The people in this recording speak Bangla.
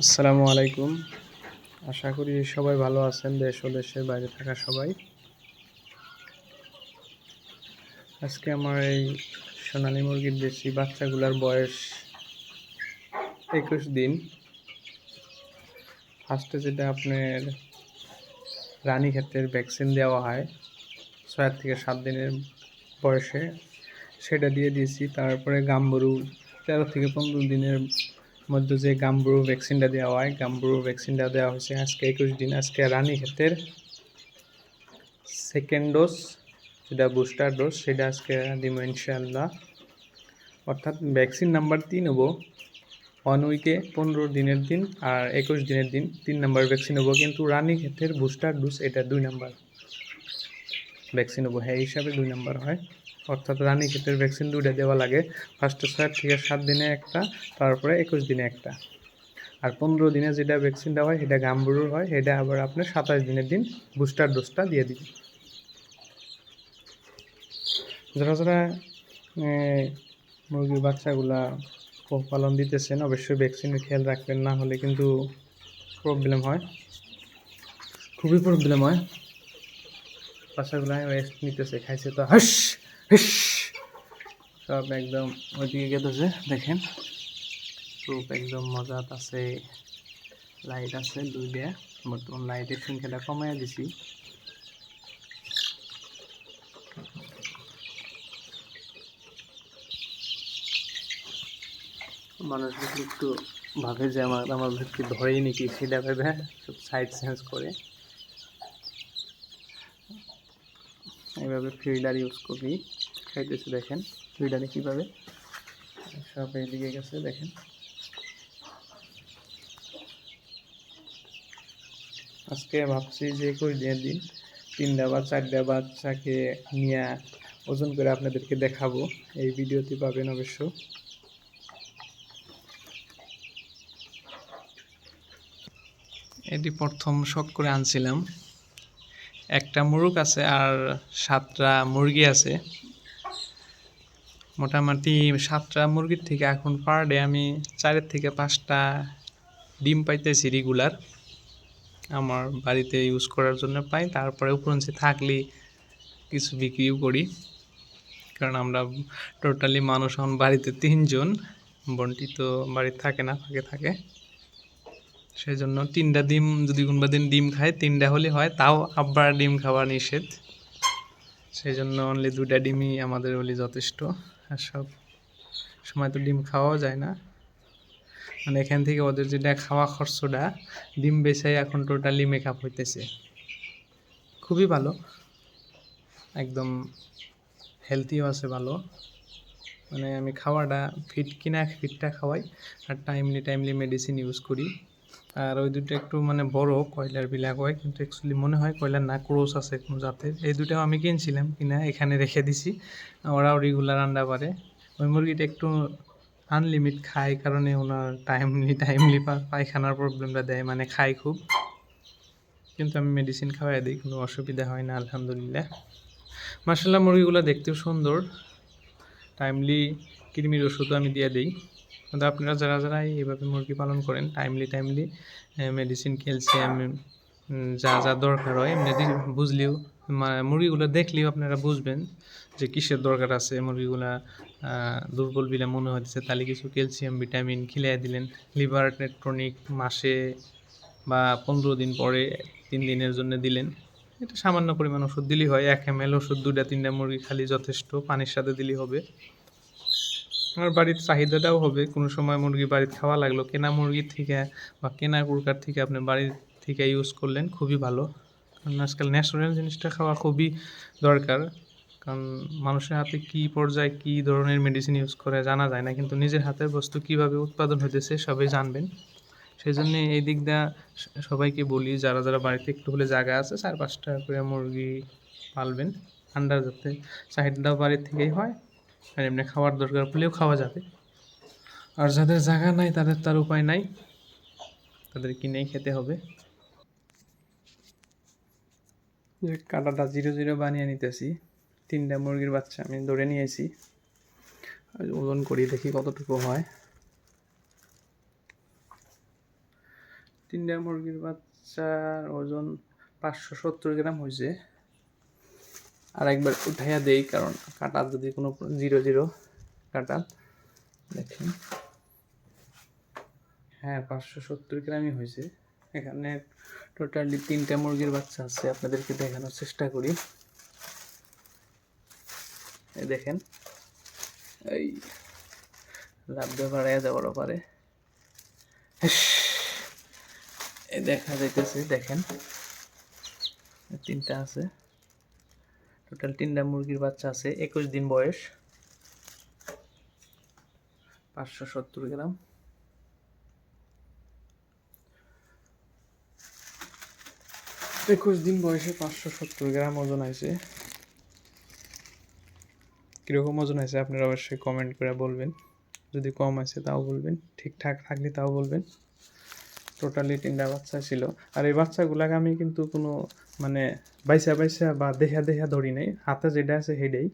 আসসালামু আলাইকুম। আশা করি সবাই ভালো আছেন, দেশ ও দেশের বাইরে থাকা সবাই। আজকে আমার এই সোনালী মুরগির দেশি বাচ্চাগুলোর বয়স একুশ দিন। ফার্স্টে যেটা আপনার রানী ক্ষেত্রের ভ্যাকসিন দেওয়া হয়, ছয় থেকে সাত দিনের বয়সে, সেটা দিয়ে দিয়েছি। তারপরে গাম্বরু, তেরো থেকে পনেরো দিনের মধ্যে যে গাম্বুরু ভ্যাকসিনটা দেওয়া হয়, গাম্বুরু ভ্যাকসিনটা দেওয়া হয়েছে আজকে একুশ দিন। আজকে রানী ক্ষেতের সেকেন্ড ডোজ যেটা বুস্টার ডোজ সেটা আজকে দিব ইনশাল্লাহ অর্থাৎ ভ্যাকসিন নাম্বার তিন হব ওয়ান উইকে পনেরো দিনের দিন আর একুশ দিনের দিন তিন নাম্বার ভ্যাকসিন হব কিন্তু রানী ক্ষেতের বুস্টার ডোজ এটা দুই নাম্বার ভ্যাকসিন হব হ্যাঁ হিসাবে দুই নাম্বার হয়। অর্থাৎ রানী ক্ষেতের ভ্যাকসিন দুইটা দেওয়া লাগে। ফার্স্টে ছয় থেকে সাত দিনে একটা, তারপরে একুশ দিনে একটা। আর পনেরো দিনে যেটা ভ্যাকসিন দেওয়া হয়, সেটা গাম্বুরুর হয়, সেটা আবার আপনার সাতাশ দিনের দিন বুস্টার ডোজটা দিয়ে দিবেন। যারা যারা মুরগির বাচ্চাগুলা পালন দিতেছেন, অবশ্যই ভ্যাকসিনের খেয়াল রাখবেন, না হলে কিন্তু প্রবলেম হয়। খুবই প্রবলেম হয়। বাচ্চাগুলো রেস্ট নিতেছে, খাইছে তো হিস! সব একদম ওইদিকে গেতেছে দেখেন। রূপ একদম মজাত আছে, লাইট আছে দুই দুইটা। বর্তমান লাইটের সংখ্যাটা কমাই দিছি। মানুষ একটু ভাবে যে আমার আমার ধরেই নাকি সেটা ভেবে সব সাইড চেঞ্জ করে। এইভাবে ফিল্টার ইউজ করি। খাইতেছে, দেখেন। ফিল্টারে কীভাবে? সব এদিকে গেছে, দেখেন। আজকে ভাবছি যে একুশ দিনের দিন তিনটা বা চারটা বাচ্চাকে নিয়ে ওজন করে আপনাদেরকে দেখাবো। এই ভিডিওতে পাবেন অবশ্য। এটি প্রথম শখ করে আনছিলাম। একটা মুরগ আছে আর সাতটা মুরগি আছে। মোটামুটি সাতটা মুরগির থেকে এখন পার ডে আমি চারের থেকে পাঁচটা ডিম পাইতেছি রেগুলার আমার বাড়িতে ইউজ করার জন্য পাই, তারপরে উপরঞ্চি থাকলে কিছু বিক্রিও করি। কারণ আমরা টোটালি মানুষ, এখন বাড়িতে তিনজন, বন্টি তো বাড়িতে থাকে না ফাঁকে থাকে। সেই জন্য তিনটা ডিম, যদি কোনোবা দিন ডিম খায়, তিনটা হলে হয়, তাও আব্বার ডিম খাওয়া নিষেধ। সেই জন্য অনলি দুটা ডিমই আমাদের হলে যথেষ্ট। আর সব সময় তো ডিম খাওয়াও যায় না। মানে এখান থেকে ওদের যেটা খাওয়া খরচটা, ডিম বেচাই এখন টোটালি মেকআপ হইতেছে। খুবই ভালো। একদম হেলথিও আছে ভালো। মানে আমি খাওয়াটা ফিট কিনা ফিটটা খাওয়াই। আর টাইমলি টাইমলি মেডিসিন ইউজ করি। আর ওই দুটো একটু মানে বড় কয়লার বিলাক হয়, কিন্তু অ্যাকচুয়ালি মনে হয় কয়লার না ক্রোস আছে কোনো জাতের। এই দুটো আমি কিনছিলাম, কিনা এখানে রেখে দিছি। ওরাও রেগুলার আন্ডা পারে। ওই মুরগিটা একটু আনলিমিট খায়, কারণে ওনার টাইমলি টাইমলি পায়খানার প্রবলেমটা দেয় মানে খায় খুব। কিন্তু আমি মেডিসিন খাওয়াই দিই, কোনো অসুবিধা হয় না, আলহামদুলিল্লাহ। মার্শাল্লাহ মুরগিগুলো দেখতেও সুন্দর। টাইমলি কৃমির ওষুধও আমি দিয়ে দিই। কিন্তু আপনারা যারা যারা এইভাবে মুরগি পালন করেন টাইমলি টাইমলি মেডিসিন ক্যালসিয়াম যা যা দরকার হয়, এমনি বুঝলেও মুরগিগুলো দেখলেও আপনারা বুঝবেন যে কিসের দরকার আছে। মুরগিগুলা দুর্বল বিলে মনে হচ্ছে তাহলে কিছু ক্যালসিয়াম ভিটামিন খিলিয়ে দিলেন। লিভার টনিক মাসে বা পনেরো দিন পরে তিন দিনের জন্য দিলেন। এটা সামান্য পরিমাণ ওষুধ দিলেই হয়। এক এম এল ওষুধ দুটা তিনটা মুরগি খালি যথেষ্ট, পানির সাথে দিলেই হবে। আমার বাড়ির চাহিদাটাও হবে। কোনো সময় মুরগি বাড়ির খাওয়া লাগল। কেনা মুরগির থেকে বা কেনা কুরকার থেকে আপনি বাড়ির থেকে ইউজ করলেন, খুবই ভালো। কারণ আজকাল ন্যাচারাল জিনিসটা খাওয়া খুবই দরকার। কারণ মানুষের হাতে কী পর্যায়ে কী ধরনের মেডিসিন ইউজ করে জানা যায় না। কিন্তু নিজের হাতের বস্তু কীভাবে উৎপাদন হইতেছে সবাই জানবেন। সেই জন্য এই দিকটা সবাইকে বলি, যারা যারা বাড়িতে একটু হলে জায়গা আছে, চার পাঁচটা করে মুরগি পালবেন। ঠান্ডা যাতে চাহিদাও বাড়ির থেকেই হয়। আর এমনি খাওয়ার দরকার পড়লেও খাওয়া যাবে। আর যাদের জায়গা নাই, তাদের তার উপায় নাই। তাদের কিনেই খেতে হবে। কাটাটা জিরো জিরো বানিয়ে নিতেছি। তিনটা মুরগির বাচ্চা আমি ধরে নিয়েছি। ওজন করি দেখি কতটুকু হয়। তিনটা মুরগির বাচ্চার ওজন পাঁচশো সত্তর গ্রাম হয়েছে আর একবার উঠাইয়া দেই, কারণ কাটা যদি কোনো জিরো জিরো কাটা, দেখেন। হ্যাঁ পাঁচশো সত্তর গ্রামই হয়েছে। এখানে টোটালি তিনটা মুরগির বাচ্চা আছে, আপনাদেরকে দেখানোর চেষ্টা করি। দেখেন, এই লাভ বাড়াইয়া দেওয়ারও পারে দেখা যাইতেছে, দেখেন, তিনটা আছে। টোটাল তিনটা মুরগির বাচ্চা আছে, একুশ দিন বয়স। পাঁচশো সত্তর গ্রাম। একুশ দিন বয়সে পাঁচশো সত্তর গ্রাম ওজন আছে। কীরকম ওজন আছে আপনারা অবশ্যই কমেন্ট করে বলবেন। যদি কম আছে তাও বলবেন, ঠিকঠাক থাকলে তাও বলবেন। টোটালি তিনটা বাচ্চা ছিল। আর এই বাচ্চাগুলাকে আমি কিন্তু কোনো মানে বাইসা বাইসা বা দেখা দেখা ধরি নাই। হাতে যেটা আছে সেটাই